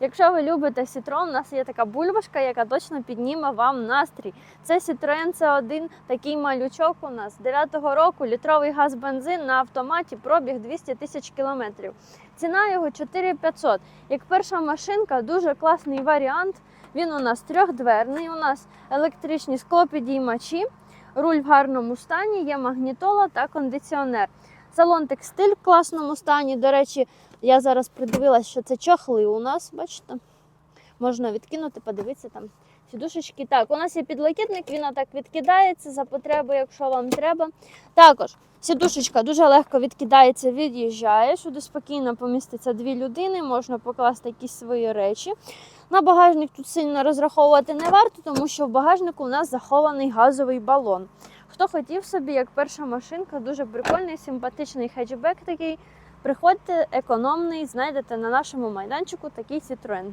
Якщо ви любите Citroen, у нас є така бульбашка, яка точно підніме вам настрій. Це Citroen C1, такий малючок у нас 9-го року, літровий газ бензин на автоматі, пробіг 200 тисяч кілометрів. Ціна його 4500. Як перша машинка, дуже класний варіант. Він у нас трьохдверний, у нас електричні склопідіймачі, руль в гарному стані, є магнітола та кондиціонер. Салон текстиль в класному стані. До речі, я зараз придивилася, що це чохли у нас, бачите? Можна відкинути, подивитися там сідушечки. Так, у нас є підлокітник, він отак відкидається за потреби, якщо вам треба. Також сідушечка дуже легко відкидається, від'їжджає. Сюди спокійно поміститься дві людини, можна покласти якісь свої речі. На багажник тут сильно розраховувати не варто, тому що в багажнику у нас захований газовий балон. Хто хотів собі, як перша машинка, дуже прикольний, симпатичний хетчбек такий. Приходьте економний, знайдете на нашому майданчику такий Citroen.